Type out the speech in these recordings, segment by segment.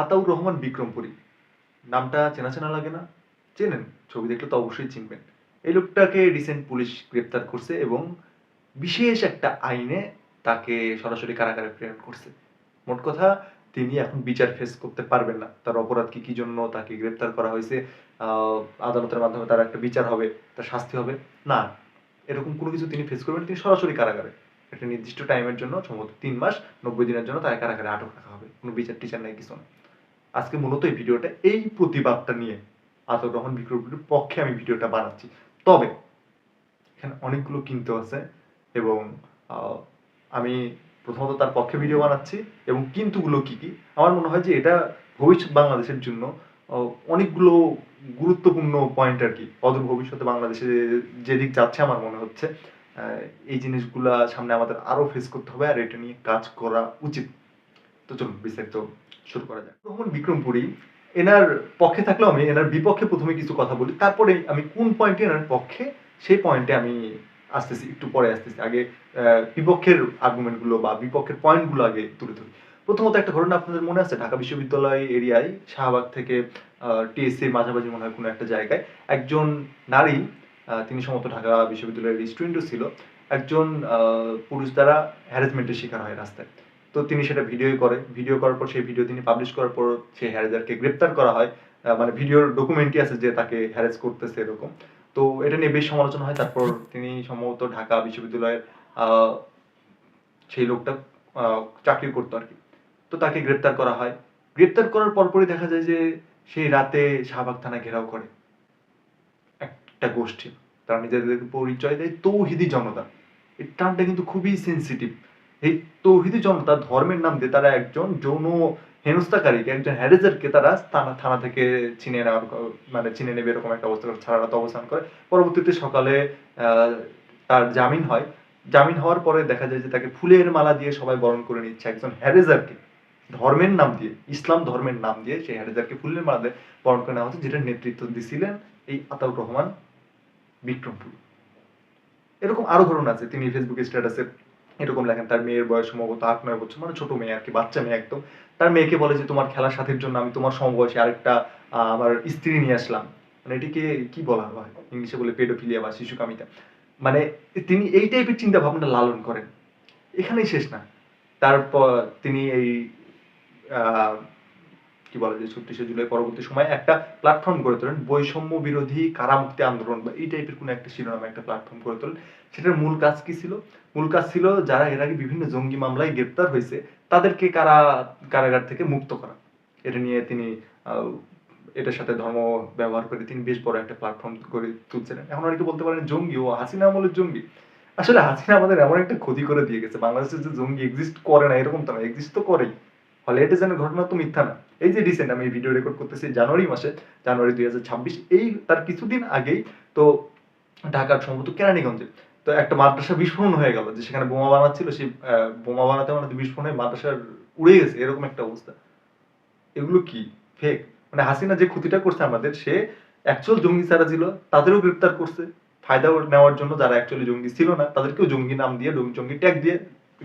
আতাউর রহমান বিক্রমপুরী। নামটা চেনা চেনা লাগে না? চেনেন, ছবি দেখলে তো অবশ্যই চিনবেন। এই লোকটাকে রিসেন্ট পুলিশ গ্রেপ্তার করছে এবং বিশেষ একটা আইনে তাকে সরাসরি কারাগারে প্রেরণ করছে। মোট কথা, তিনি এখন বিচার ফেস করতে পারবেন না। তার অপরাধ কি কি জন্য তাকে গ্রেপ্তার করা হয়েছে আদালতের মাধ্যমে তার একটা বিচার হবে, তার শাস্তি হবে? না। এরকম কোনো কিছু তিনি ফেস করবেন তিনি সরাসরি কারাগারে। একটা নির্দিষ্ট টাইমের জন্য, সম্ভবত তিন মাস, নব্বই দিনের জন্য তাকে কারাগারে আটক রাখা হবে। কোনো বিচার টিচার নাই, কিছু না আজকে মূলত এই ভিডিওটা এই প্রতিবাদটা নিয়ে আতর রহমান পক্ষে আমি ভিডিওটা বানাচ্ছি। তবে এখানে অনেকগুলো কিন্তু আছে এবং আমি প্রথমত তার পক্ষে ভিডিও বানাচ্ছি এবং কিন্তুগুলো কি কি? আমার মনে হয় যে এটা ভবিষ্যৎ বাংলাদেশের জন্য অনেকগুলো গুরুত্বপূর্ণ পয়েন্ট আর কি। অদূর ভবিষ্যতে বাংলাদেশে যেদিক যাচ্ছে আমার মনে হচ্ছে এই জিনিসগুলা সামনে আমাদের আরও ফেস করতে হবে আর এটা নিয়ে কাজ করা উচিত। তো চলুন, বিস্তারিত শুরু করা যাক। রহমান বিক্রমপুরী, এনার পক্ষে থাকলেও আমি এনার বিপক্ষে প্রথমে কিছু কথা বলি। তারপরে আমি কোন পয়েন্টে এনার পক্ষে, সেই পয়েন্টে আমি আসতেছি, একটু পরে আসতেছি। আগে বিপক্ষের আর্গুমেন্টগুলো বা বিপক্ষের পয়েন্টগুলো আগে তুলে ধরি। প্রথমত একটা ঘটনা আপনাদের মনে আছে? ঢাকা বিশ্ববিদ্যালয় এরিয়ায়, শাহবাগ থেকে টিএসসির মাঝামাঝি মনে হয় কোনো একটা জায়গায় একজন নারী তিনি সম্ভবত ঢাকা বিশ্ববিদ্যালয়ের স্টুডেন্টও ছিল, একজন পুরুষ দ্বারা হ্যারাসমেন্টের শিকার হয় রাস্তায়। তো তিনি সেটা ভিডিও করে। ভিডিও করার পর সেই ভিডিও তিনি পাবলিশ করার পর সেই হ্যারেজারকে গ্রেপ্তার করা হয়। মানে ভিডিওর ডকুমেন্টই আছে যে তাকে হ্যারেস করতেছে এরকম। তো এটা নিয়ে বেশ সমালোচনা হয়। তারপর তিনি সম্ভবত ঢাকা বিশ্ববিদ্যালয়ের সেই লোকটা চাকরি করতো আর কি। তো তাকে গ্রেপ্তার করা হয়। গ্রেপ্তার করার পরপরই দেখা যায় যে সেই রাতে শাহবাগ থানা ঘেরাও করে একটা গোষ্ঠী। তারা নিজেদের পরিচয় দেয় তৌহিদি জনতা। এই টার্মটা কিন্তু খুবই সেন্সিটিভ এই তৌহিদি জনতা, ধর্মের নাম দিয়ে তারা একজন যৌন হেনস্থাকারীকে, একজন হ্যারেজারকে তারা থানা থানা থেকে চিনে নেওয়ার মানে চিনে নেবে এরকম একটা অবস্থা করে অবস্থান করে। পরবর্তীতে সকালে তার জামিন হয়। জামিন হওয়ার পরে দেখা যায় যে তাকে ফুলের মালা দিয়ে সবাই বরণ করে নিচ্ছে একজন হ্যারেজারকে। ধর্মের নাম দিয়ে, ইসলাম ধর্মের নাম দিয়ে সেই হ্যারেজারকে ফুলের মালা দিয়ে বরণ করে নেওয়া হচ্ছে, যেটার নেতৃত্ব দিছিলেন এই আতাউর রহমান বিক্রমপুর। এরকম আরও ঘটনা আছে, তিনি ফেসবুক স্ট্যাটাসে এরকম লেখেন তার মেয়ের বয়স সম্ভবত আট, নয় বছর মানে ছোট মেয়ে আর কি, বাচ্চা মেয়ে একদম। তার মেয়েকে বলে যে, তোমার খেলার সাথীর জন্য আমি তোমার সমবয়সী আরেকটা আমার স্ত্রী নিয়ে আসলাম। মানে এটিকে কি বলা হয়? ইংলিশে বলে পেডোফিলিয়া বা শিশুকামিতা মানে তিনি এই টাইপের চিন্তা ভাবনা লালন করেন। এখানেই শেষ না। তারপর তিনি এই কি বলে যে ছত্রিশে জুলাই পরবর্তী সময় একটা প্ল্যাটফর্ম গড়ে তোলেন, বৈষম্য বিরোধী কারামুক্তি আন্দোলন বা এই টাইপের কোনো একটা শিরোনামে একটা প্ল্যাটফর্ম গড়ে তোলেন। সেটার মূল কাজ কি ছিল? মূল কাজ ছিল যারা এর আগে বিভিন্ন জঙ্গি মামলায় গ্রেপ্তার হয়েছে, তাদেরকে কারা, কারাগার থেকে মুক্ত করা। এটা নিয়ে তিনি এটার সাথে ধর্ম ব্যবহার করে তিনি বেশ বড় একটা প্ল্যাটফর্ম করে তুলছিলেন। এখন অনেকে বলতে পারেন জঙ্গি, ও হাসিনা আমলের জঙ্গি। আসলে হাসিনা আমাদের এমন একটা ক্ষতি করে দিয়ে গেছে। বাংলাদেশের যে জঙ্গি এক্সিস্ট করে না, এরকম তো না এক্সিস্ট তো করেই। ফলে এটা যেন ঘটনা তো মিথ্যা না। এই যে রিসেন্ট আমি ভিডিও রেকর্ড করতেছি জানুয়ারি মাসে, জানুয়ারি দুই হাজার ছাব্বিশ, এই তার কিছুদিন আগেই তো ঢাকার সম্ভবত কেরানীগঞ্জে, তো একটা মাদ্রাসা বিস্ফোরণ হয়ে গেল, যে সেখানে বোমা বানাচ্ছিল, সেই বোমা বানাতে বানাতে বিস্ফোরণ মাদ্রাসার উড়ে গেছে, এরকম একটা অবস্থা। এগুলো কি? ফেক মানে হাসিনা যে ক্ষতিটা করছে আমাদের, সে অ্যাকচুয়াল জঙ্গি যারা ছিল, তাদেরও গ্রেপ্তার করছে। ফায়দা নেওয়ার জন্য যারা অ্যাকচুয়ালি জঙ্গি ছিল না, তাদেরকেও জঙ্গি নাম দিয়ে, জঙ্গি ট্যাগ দিয়ে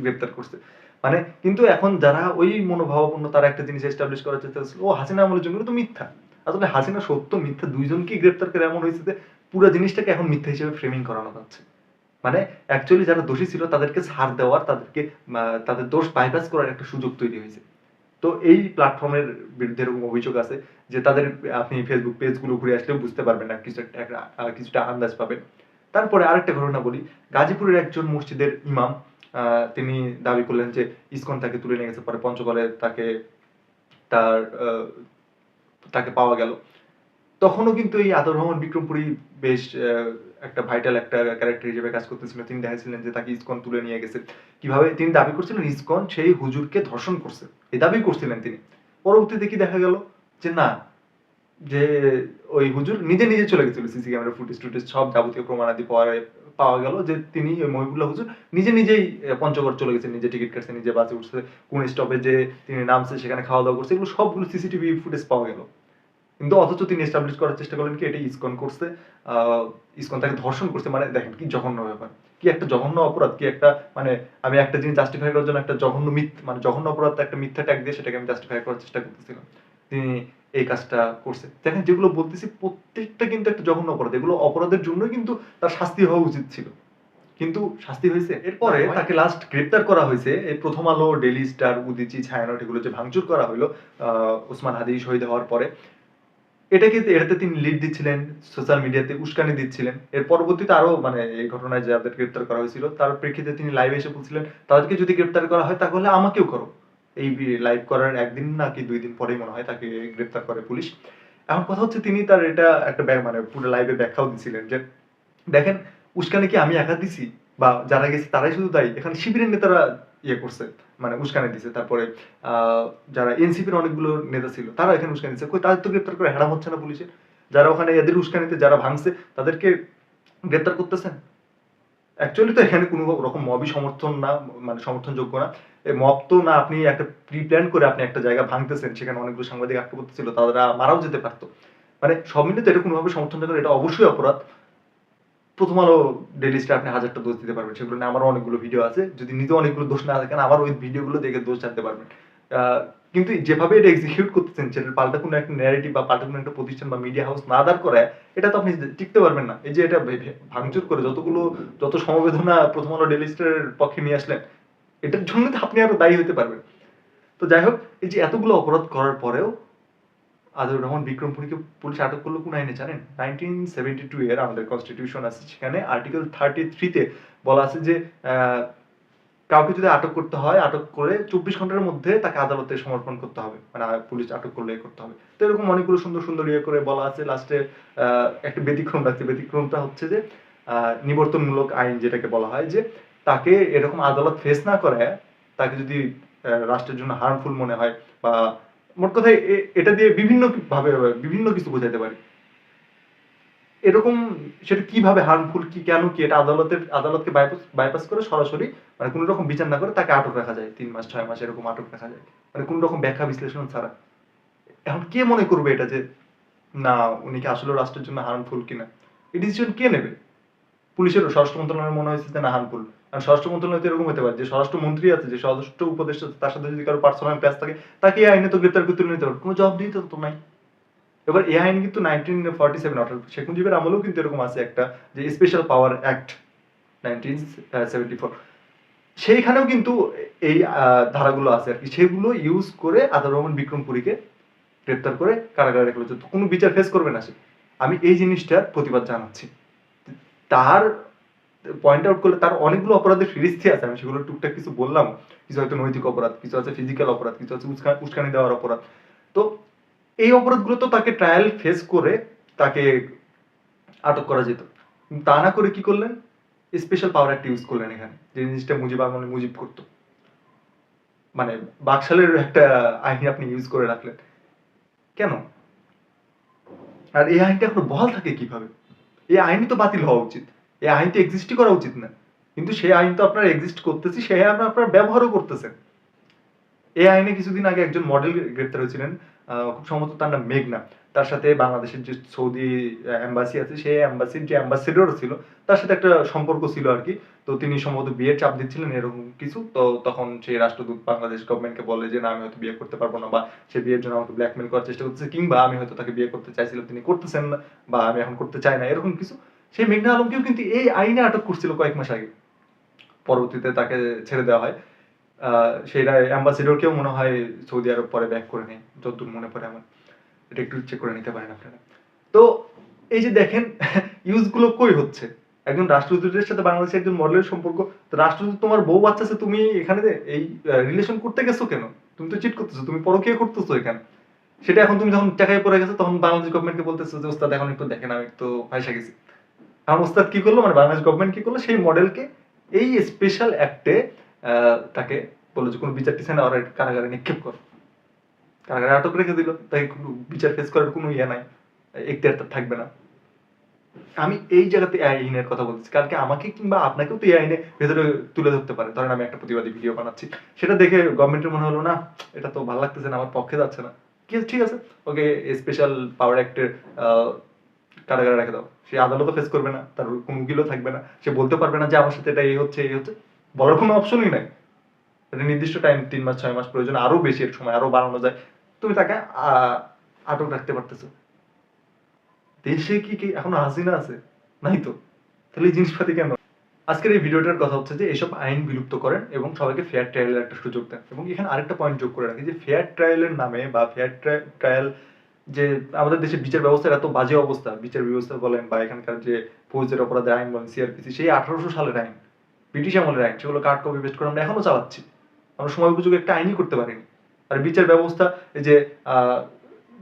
গ্রেপ্তার করছে। মানে কিন্তু এখন যারা ওই মনোভাবাপন্ন তারা একটা জিনিস এস্টাবলিশ করার চেষ্টা করছিল ও হাসিনা আমলের জঙ্গি তো মিথ্যা। আসলে হাসিনা সত্য মিথ্যা, দুইজনকেই গ্রেপ্তার করে এমন হয়েছে যে পুরো জিনিসটাকে এখন মিথ্যা হিসেবে ফ্রেমিং করানো যাচ্ছে মানে অ্যাকচুয়ালি যারা দোষী ছিল তাদেরকে ছাড় দেওয়ার, তাদেরকে তাদের দোষ বাইপাস করার একটা সুযোগ তৈরি হয়েছে। তো এই প্ল্যাটফর্মের বিরুদ্ধে এরকম অভিযোগ আছে যে তাদের, আপনি ফেসবুক পেজগুলো ঘুরে আসলেও বুঝতে পারবেন না, কিছু একটা কিছুটা আন্দাজ পাবেন। তারপরে আরেকটা ঘটনা বলি, গাজীপুরের একজন মসজিদের ইমাম তিনি দাবি করলেন যে ইসকন তাকে তুলে নিয়ে গেছে, পরে পঞ্চগড়ে তাকে তার তাকে পাওয়া গেল। তখনও কিন্তু এই আদর রহমান বিক্রমপুরী বেশ একটা ভাইটাল একটা ক্যারেক্টার হিসেবে কাজ করতেছিল। তিনি দেখাচ্ছিলেন যে তাকে ইসকন তুলে নিয়ে গেছে। কীভাবে তিনি দাবি করছিলেন, ইসকন সেই হুজুরকে ধর্ষণ করছে। এই দাবি করছিলেন তিনি। পরবর্তীতে কি দেখা গেল? যে না, যে ওই হুজুর নিজে নিজে চলে গেছিল সিসি ক্যামেরা ফুটেজ টুটেজ সব যাবতীয় প্রমাণাদি পাওয়া পাওয়া গেল যে তিনি ওই মহিবুল্লাহ হুজুর নিজে নিজেই পঞ্চগড় চলে গেছেন নিজে টিকিট কাটছে, নিজে বাসে উঠছে, কোন স্টপে যে তিনি নামছে, সেখানে খাওয়া দাওয়া করছে, এগুলো সবগুলো সিসিটিভি ফুটেজ পাওয়া গেল। কিন্তু অথচ তিনি এস্টাবলিশ করার চেষ্টা করলেন কি, এটা ইসকন করছে ইসকন তাকে ধর্ষণ করছে মানে দেখেন কি জঘন্য ব্যাপার। কি একটা জঘন্য অপরাধ, কি একটা মানে আমি একটা জিনিস জাস্টিফাই করার জন্য একটা জঘন্য মিথ মানে জঘন্য অপরাধ, একটা মিথ্যা ট্যাগ দিয়ে সেটাকে আমি জাস্টিফাই করার চেষ্টা করতেছিলাম। তিনি এই কাজটা করছে। দেখেন যেগুলো বলতেছি প্রত্যেকটা কিন্তু একটা জঘন্য অপরাধ। এগুলো অপরাধের জন্যই কিন্তু তার শাস্তি হওয়া উচিত ছিল। কিন্তু শাস্তি হয়েছে। এরপরে তাকে লাস্ট গ্রেপ্তার করা হয়েছে। এই প্রথম আলো ডেলি স্টার উদিচি ছায়ানট এগুলো যে ভাঙচুর করা হলো আহ, ওসমান হাদি শহীদ হওয়ার পরে। এটাকে এটাতে তিনি লিড দিচ্ছিলেন সোশ্যাল মিডিয়াতে উস্কানি দিচ্ছিলেন। এর পরবর্তীতে আরও মানে এই ঘটনায় যাদের গ্রেপ্তার করা হয়েছিল তার প্রেক্ষিতে তিনি লাইভে এসে বলছিলেন তাদেরকে যদি গ্রেপ্তার করা হয় তাহলে আমাকেও করো। এই লাইভ করার একদিন নাকি দুই দিন পরেই মনে হয় তাকে গ্রেপ্তার করে পুলিশ। এখন কথা হচ্ছে তিনি তার এটা একটা মানে পুরো লাইভে ব্যাখ্যাও দিছিলেন যে, দেখেন, উস্কানি কি আমি একা দিছি? বা যারা গেছে তারাই শুধু দায়ী এখানে শিবিরের নেতারা ইয়ে করছে মানে উস্কানি দিছে। তারপরে যারা এনসিপির অনেকগুলো নেতা ছিল তারা এখানে উস্কানি দিচ্ছে তাদের তো গ্রেপ্তার করে হেরাম হচ্ছে না পুলিশের? যারা ওখানে এদের উস্কানিতে যারা ভাঙছে, তাদেরকে গ্রেপ্তার করতেছেন? অ্যাকচুয়ালি তো এখানে কোনো রকম মবই সমর্থন না মানে সমর্থনযোগ্য না। মব তো না আপনি একটা প্রি প্ল্যান করে আপনি একটা জায়গা ভাঙতেছেন সেখানে অনেকগুলো সাংবাদিক আটকে পড়তেছিল তারা মারাও যেতে পারতো। মানে সব মিলে তো এটা কোনোভাবে সমর্থনযোগ্য না, এটা অবশ্যই অপরাধ। প্রথম আলো ডেলি স্টার আপনি হাজারটা দোষ দিতে পারবেন সেগুলো নিয়ে আমারও অনেকগুলো ভিডিও আছে। যদি নিজে অনেকগুলো দোষ না থাকেন আমার ওই ভিডিওগুলো দেখে দোষ জানতে পারবেন। কিন্তু যেভাবে এটা এক্সিকিউট করতেছেন সেটার পাল্টা কোনো একটা ন্যারেটিভ বা পাল্টা কোনো একটা প্রতিষ্ঠান বা মিডিয়া হাউস না দাঁড় করায়, এটা তো আপনি টিকতে পারবেন না। এই যে এটা ভাঙচুর করে যতগুলো, যত সমবেদনা প্রথম আলো ডেলি স্টারের পক্ষে নিয়ে আসলেন, এটার জন্য তো আপনি আরও দায়ী হতে পারবেন। তো যাই হোক, এই যে এতগুলো অপরাধ করার পরেও আজর রহমান বিক্রমপুরীকে পুলিশ আটক করল কোন আইনে জানেন? নাইনটিন সেভেন্টি টু এর আমাদের কনস্টিটিউশন আছে, সেখানে আর্টিকেল থার্টি থ্রিতে বলা আছে যে কাউকে যদি আটক করতে হয়, আটক করে চব্বিশ ঘণ্টার মধ্যে তাকে আদালতে সমর্পণ করতে হবে। মানে পুলিশ আটক করলে করতে হবে। তো এরকম অনেকগুলো সুন্দর সুন্দর ইয়ে করে বলা আছে। লাস্টে একটা ব্যতিক্রম রাখছে ব্যতিক্রমটা হচ্ছে যে নিবর্তনমূলক আইন যেটাকে বলা হয় যে, তাকে এরকম আদালত ফেস না করে তাকে যদি রাষ্ট্রের জন্য হার্মফুল মনে হয় বা, মোট কথায় এটা দিয়ে বিভিন্ন ভাবে, বিভিন্ন কিছু বোঝাতে পারি। এরকম সেটা কীভাবে হার্মফুল কি, কেন, কি, এটা আদালতের, আদালতকে বাইপাস করে সরাসরি মানে কোনো রকম বিচার না করে তাকে আটক রাখা যায়, তিন মাস, ছয় মাস এরকম আটক রাখা যায়। মানে কোনো রকম ব্যাখ্যা বিশ্লেষণ ছাড়া। এখন কে মনে করবে এটা যে, না, উনি কি আসলে রাষ্ট্রের জন্য হার্মফুল কিনা? এই ডিসিশন কে নেবে? পুলিশের স্বরাষ্ট্র মন্ত্রণালয়ের মনে হয়েছে যে না হার্মফুল আর স্বরাষ্ট্র মন্ত্রণালয় তো এরকম হতে পারে যে স্বরাষ্ট্র মন্ত্রী আছে, যে স্বরাষ্ট্র উপদেষ্টা তার সাথে যদি কারও পার্সোনাল প্যাচ থাকে, তাকে আইনে তো গ্রেপ্তার করতে নিতে পারে কোনো দিতে তো নাই এবার এই আইন কিন্তু নাইনটিন ফর্টি সেভেন অর্থাৎ শেখ মুজিবের আমলেও কিন্তু এরকম আছে একটা যে special power act nineteen seventy four সেইখানেও কিন্তু এই ধারাগুলো আছে আর কি। সেগুলো ইউজ করে আদার রহমান বিক্রমপুরীকে গ্রেপ্তার করে কারাগারে রেখে তো কোনো বিচার ফেস করবে না সে। আমি এই জিনিসটার প্রতিবাদ জানাচ্ছি। তার পয়েন্ট আউট করলে তার অনেকগুলো অপরাধের ফিরিস্তি আছে। আমি সেগুলো টুকটাক কিছু বললাম। কিছু হয়তো নৈতিক অপরাধ, কিছু আছে ফিজিক্যাল অপরাধ, কিছু আছে উস্কা- উস্কানি দেওয়ার অপরাধ। তো এই অপরাধগুলো তো তাকে ট্রায়াল ফেস করে তাকে আটক করা যেত। তা না করে কি করলেন? স্পেশাল পাওয়ার একটা ইউজ করলেন এখানে, যে জিনিসটা মুজিব আমলে মুজিব করতো। মানে বাকশালের একটা আইন আপনি ইউজ করে রাখলেন। কেন? আর এই আইনটা এখনও বহাল থাকে কীভাবে? এই আইনই তো বাতিল হওয়া উচিত। এই আইন তো এক্সিস্টই করা উচিত না। কিন্তু সেই আইন তো আপনার এক্সিস্ট করতেছি, সেই আইন আপনার ব্যবহারও করতেছেন। এই আইনে কিছুদিন আগে একজন মডেল গ্রেপ্তার হয়েছিলেন খুব সম্ভবত তার নাম মেঘনা। তার সাথে বাংলাদেশের যে সৌদি এম্বাসি আছে, সেই এম্বাসির যে অ্যাম্বাসেডর ছিল, তার সাথে একটা সম্পর্ক ছিল আর কি। তো তিনি সম্ভবত বিয়ের চাপ দিচ্ছিলেন এরকম কিছু। তো তখন সেই রাষ্ট্রদূত বাংলাদেশ গভর্নমেন্টকে বলে যে, না, আমি হয়তো বিয়ে করতে পারব না বা সে বিয়ের জন্য আমাকে ব্ল্যাকমেল করার চেষ্টা করতেছে কিংবা আমি হয়তো তাকে বিয়ে করতে চাইছিলাম, তিনি করতেছেন না বা আমি এখন করতে চাই না, এরকম কিছু। সেই মেঘনা আলমকেও কিন্তু এই আইনে আটক করছিল কয়েক মাস আগে। পরবর্তীতে তাকে ছেড়ে দেওয়া হয়। সেটা অ্যাম্বাসেডরকেও মনে হয় সৌদি আরব পরে ব্যাক করে নেয়, যতদূর মনে পড়ে আমার। এটা একটু চেক করে নিতে পারেন আপনারা। তো এই যে দেখেন ইউজগুলো কই হচ্ছে? একজন রাষ্ট্রদূতের সাথে বাংলাদেশের একজন মডেলের সম্পর্ক, তো রাষ্ট্রদূত তোমার বউ বাচ্চা আছে, তুমি এখানে এই রিলেশন করতে গেছো কেন? তুমি তো চিট করতেছো, তুমি পরকীয়া করতেছো এখানে। সেটা এখন তুমি যখন টাকায় পড়ে গেছো, তখন বাংলাদেশ গভর্নমেন্টকে বলতেছো যে, ওস্তাদ, এখন একটু দেখেন, আমি একটু পয়সা গেছি। এখন ওস্তাদ কি করল? মানে বাংলাদেশ গভর্নমেন্ট কি করল? সেই মডেলকে এই স্পেশাল অ্যাক্টে তাকে বলল যে, কোনো বিচার টিচার না, ওরা কারাগারে নিক্ষেপ কর। কারাগারে আটক রেখে দিল। তাই কোনো বিচার ফেস করার কোনো ইয়ে নাই। এখতিয়ার তার থাকবে না। আমি এই জায়গাতে এই আইনের কথা বলছি। কালকে আমাকে কিংবা আপনাকেও তো এই আইনে ভেতরে তুলে ধরতে পারে। ধরেন আমি একটা প্রতিবাদী ভিডিও বানাচ্ছি। সেটা দেখে গভর্নমেন্টের মনে হলো, না, এটা তো ভালো লাগতেছে না, আমার পক্ষে যাচ্ছে না। কি- ঠিক আছে, ওকে স্পেশাল পাওয়ার অ্যাক্টের কারাগারে রেখে দাও। সে আদালতও ফেস করবে না, তার কোনো উকিলও থাকবে না। সে বলতে পারবে না যে, আমার সাথে এটা এই হচ্ছে এই হচ্ছে। বলার কোনো অপশনই নাই। একটা নির্দিষ্ট টাইম তিন মাস, ছয় মাস প্রয়োজন, আরও বেশি এর সময়, আরও বাড়ানো যায়। তুমি তাকে আটক রাখতে পারতেছো। দেশে কি কি এখনও হাসিনা আছে? নাই তো। তাহলে এই জিনিসপাতি কেন? আজকের এই ভিডিওটার কথা হচ্ছে যে, এসব আইন বিলুপ্ত করেন এবং সবাইকে ফেয়ার ট্রায়ালের একটা সুযোগ দেন। এবং এখানে আরেকটা পয়েন্ট যোগ করে রাখি যে ফেয়ার ট্রায়ালের নামে বা ফেয়ার ট্রায়াল যে, আমাদের দেশে বিচার ব্যবস্থার এত বাজে অবস্থা। বিচার ব্যবস্থা বলেন বা এখানকার যে, ফৌজের অপরাধের আইন বলেন সিআরপিসি সেই আঠারোশো সালের আইন। ব্রিটিশ আমলের আইন সেগুলো কার্ড কপি পেস্ট করে আমরা এখনও চালাচ্ছি। আমরা সময় উপযোগী একটা আইনই করতে পারিনি। আর বিচার ব্যবস্থা, এই যে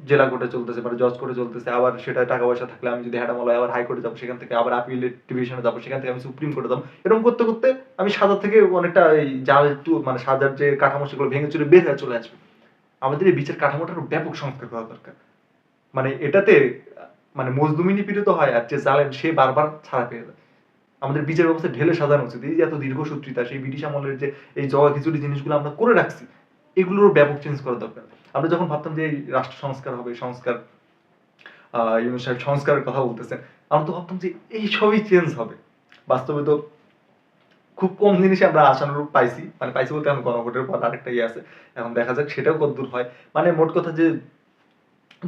জেলা কোর্টে চলতেছে মানে জজ কোর্টে চলতেছে, আবার সেটা টাকা পয়সা থাকলে আমি যদি হ্যাডামলায় আবার হাইকোর্টে যাব, সেখান থেকে আবার আপিলেট ডিভিশনে যাব, সেখান থেকে আমি সুপ্রিম কোর্টে যাব। এরকম করতে করতে আমি সাজা থেকে অনেকটা এই জাল মানে সাজার যে কাঠামো, সেগুলো ভেঙে চলে বের হয়ে চলে আসবে। আমাদের এই বিচার কাঠামোটার ব্যাপক সংস্কার করা দরকার। মানে এটাতে মানে মজলুমি নিপীড়িত হয় আর যে জালেম সে বারবার ছাড়া পেয়ে যায়। আমাদের বিচার ব্যবস্থা ঢেলে সাজানো উচিত। এই যে এত দীর্ঘসূত্রিতা সেই ব্রিটিশ আমলের যে, এই জগা খিচুড়ি জিনিসগুলো আমরা করে রাখছি, এগুলোর ব্যাপক চেঞ্জ করা দরকার। আমরা যখন ভাবতাম যে রাষ্ট্র সংস্কার হবে, সংস্কার সাহেব সংস্কারের কথা বলতেছেন, আমরা তো ভাবতাম যে এই সবই চেঞ্জ হবে। বাস্তবে তো খুব কম জিনিসে আমরা আশানুরূপ পাইছি। মানে পাইছি বলতে এখন গণভোটের পর আরেকটা ইয়ে আছে। এখন দেখা যাক সেটাও কতদূর হয়। মানে মোট কথা যে,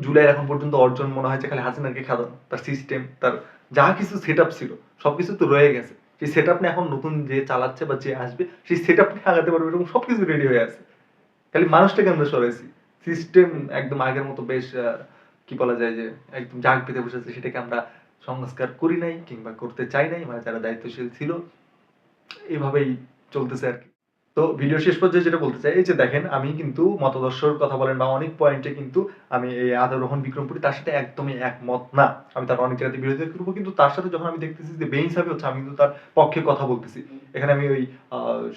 জুলাইয়ের এখন পর্যন্ত অর্জন মনে হয় যে খালি হাসিনাকে খাদানো, তার সিস্টেম তার যা কিছু সেট আপ ছিল। সবকিছু তো রয়ে গেছে। সেই সেট আপনি এখন নতুন যে চালাচ্ছে বা যে আসবে, সেই সেট আপনি আগাতে পারবে এরকম সবকিছু রেডি হয়ে আছে। খালি মানুষটাকে আমরা সরেছি সিস্টেম একদম আগের মতো বেশ কি বলা যায় যে, একদম জাগ পেতে বসেছে। সেটাকে আমরা সংস্কার করি নাই কিংবা করতে চাই নাই মানে যারা দায়িত্বশীল ছিল, এভাবেই চলতেছে আর কি। তো ভিডিও শেষ পর্যায়ে যেটা বলতে চাই, এই যে দেখেন, আমি কিন্তু মতদর্শর কথা বলেন বা অনেক পয়েন্টে কিন্তু আমি এই আদরোহণ বিক্রমপুরী তার সাথে একদমই একমত না। আমি তার অনেক জায়গাতে বিরোধিতা করব, কিন্তু তার সাথে যখন আমি দেখতেছি যে বেইন হিসাবে হচ্ছে, আমি কিন্তু তার পক্ষে কথা বলতেছি। এখানে আমি ওই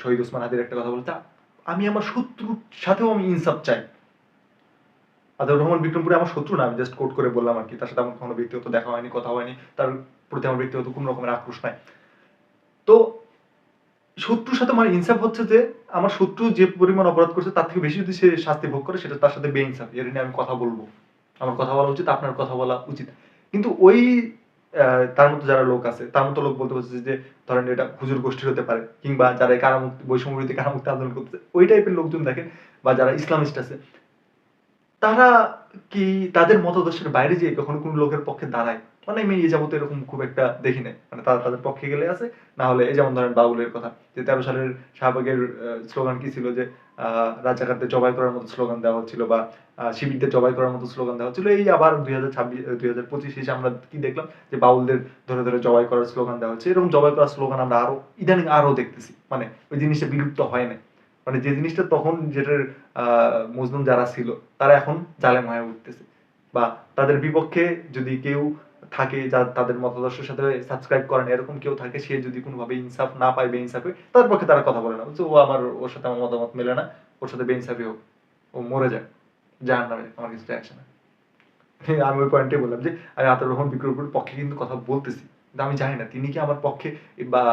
শহীদ ওসমান হাদির একটা কথা বলতে আমি আমার শত্রুর সাথেও আমি ইনসাফ চাই। আদর রহমান বিক্রমপুরে আমার শত্রু না, আমি জাস্ট কোট করে বললাম আর কি, তার সাথে আমার কোনো ব্যক্তিগত দেখা হয়নি, কথা হয়নি, তার প্রতি আমার ব্যক্তিগত কোনো রকমের আক্রোশ নাই। তো শত্রুর সাথে আমার ইনসাফ হচ্ছে যে, আমার শত্রু যে পরিমাণ অপরাধ করছে, তার থেকে বেশি যদি সে শাস্তি ভোগ করে, সেটা তার সাথে বেইনসাফ। এর নিয়ে আমি কথা বলব। আমার কথা বলা উচিত, আপনার কথা বলা উচিত। কিন্তু ওই তার মতো যারা লোক আছে, তার মতো লোক বলতে পারছে যে, ধরেন এটা হুজুর গোষ্ঠীর হতে পারে, কিংবা যারা কারামুক্তি, বৈষম্য কারামুক্তি আন্দোলন করতেছে, ওই টাইপের লোকজন দেখেন, বা যারা ইসলামিস্ট আছে, তারা কি তাদের মতাদর্শের বাইরে যে কখনো কোনো লোকের পক্ষে দাঁড়ায়? মানে আমি এই যাবত এরকম খুব একটা দেখি নাই। মানে তারা তাদের পক্ষে গেলে আছে, না হলে এই যেমন ধরেন বাউলের কথা, যে তেরো সালের শাহবাগের স্লোগান কি ছিল যে রাজাকারদের জবাই করার মতো স্লোগান দেওয়া হচ্ছিল বা শিবিরদের জবাই করার মতো স্লোগান দেওয়া হচ্ছিল, এই আবার দুই হাজার ছাব্বিশ দুই হাজার পঁচিশ এসে আমরা কি দেখলাম যে বাউলদের ধরে ধরে জবাই করার স্লোগান দেওয়া হচ্ছে। এরকম জবাই করার স্লোগান আমরা আরও, ইদানিং আরও দেখতেছি মানে ওই জিনিসটা বিলুপ্ত হয় না মানে যে জিনিসটা তখন যেটার মজলুম যারা ছিল, তারা এখন জালেম হয়ে উঠতেছে। বা তাদের বিপক্ষে যদি কেউ থাকে, যা তাদের মতাদর্শের সাথে সাবস্ক্রাইব করেন এরকম কেউ থাকে, সে যদি কোনোভাবে ইনসাফ না পায়, বেইনসাফে তার পক্ষে তারা কথা বলে না। বলছে ও আমার, ওর সাথে আমার মতামত মেলে না, ওর সাথে বেইনসাফি হোক, ও মরে যায় জাহান নামে আমার কিছু আসে না। আমি ওই পয়েন্টে বললাম যে, আমি আতর রহমান বিক্রমপুরের পক্ষে কিন্তু কথা বলতেছি, কিন্তু আমি জানি না, তিনি কি আমার পক্ষে বা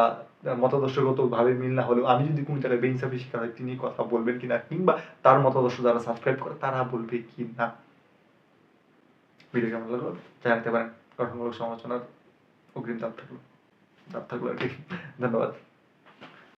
মতাদর্শগত ভাবে মিল না হলেও আমি যদি কোনো জায়গায় বেইনসাফি শিকার হয় তিনি কথা বলবেন কিনা, কিংবা তার মতাদর্শ যারা সাবস্ক্রাইব করে, তারা বলবে কি না ভিডিও কেমন লাগল? জানাতে পারেন। গঠনমূলক সমালোচনার অগ্রিম দাব থাকল। দাব থাকল আর কি। ধন্যবাদ।